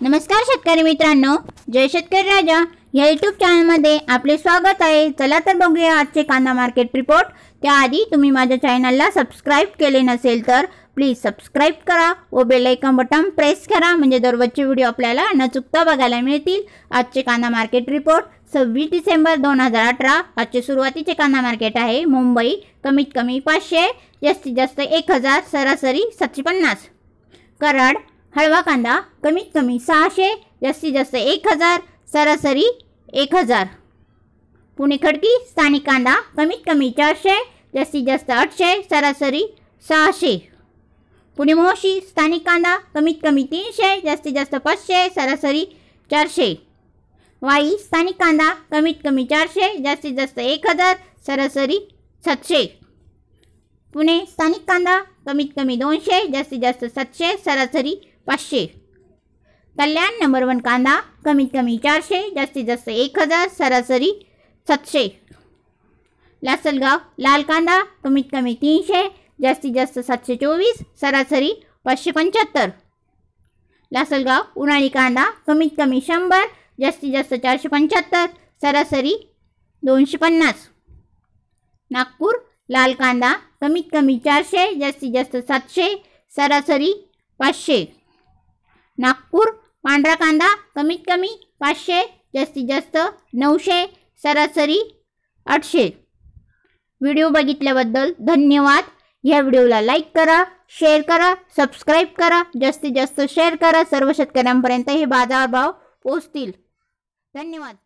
नमस्कार शेतकरी मित्रांनो जय शेतकरी राजा. या यूट्यूब चॅनलमध्ये आपले स्वागत आहे. चला तर बघूया आजचे कांदा मार्केट रिपोर्ट त्याआधी तुम्ही माझ्या चॅनलला सबस्क्राईब केले नसेल तर प्लीज सबस्क्राईब करा व बेलायकन बटन प्रेस करा. म्हणजे दररोजचे व्हिडिओ आपल्याला न चुकता बघायला मिळतील. आजचे कांदा मार्केट रिपोर्ट सव्वीस डिसेंबर दोन हजार अठरा. आजचे सुरुवातीचे कांदा मार्केट आहे. मुंबई कमीत कमी पाचशे जास्तीत जास्त एक हजार सरासरी सातशे पन्नास. कराड हळवा कांदा कमीत कमी सहाशे जास्तीत जास्त एक हजार सरासरी एक हजार. पुणे खडकी स्थानिक कांदा कमीत कमी चारशे जास्तीत जास्त आठशे सरासरी सहाशे. पुणे मोशी स्थानिक कांदा कमीत कमी तीनशे जास्तीत जास्त पाचशे सरासरी चारशे. वाई स्थानिक कांदा कमीत कमी चारशे जास्तीत जास्त एक हजार सरासरी सातशे. पुणे स्थानिक कांदा कमीत कमी दोनशे जास्तीत जास्त सातशे सरासरी पाचशे. कल्याण नंबर वन कांदा कमीत कमी चारशे जास्तीत जास्त एक हजार सरासरी सातशे. लासलगाव लाल कांदा कमीत कमी तीनशे जास्तीत जास्त सातशे चोवीस सरासरी पाचशे पंच्याहत्तर. लासलगाव उन्हाळी कांदा कमीत कमी शंभर जास्तीत जास्त चारशे पंच्याहत्तर सरासरी दोनशे पन्नास. नागपूर लाल कांदा कमीत कमी चारशे जास्तीत जास्त सातशे सरासरी पाचशे. नागपूर पांढरा कांदा कमीत कमी पाचशे जास्तीत जास्त नऊशे सरासरी आठशे. व्हिडिओ बघितल्याबद्दल धन्यवाद. ह्या व्हिडिओला लाईक करा शेअर करा सबस्क्राईब करा जास्तीत जास्त शेअर करा. सर्व शेतकऱ्यांपर्यंत हे बाजारभाव पोचतील धन्यवाद.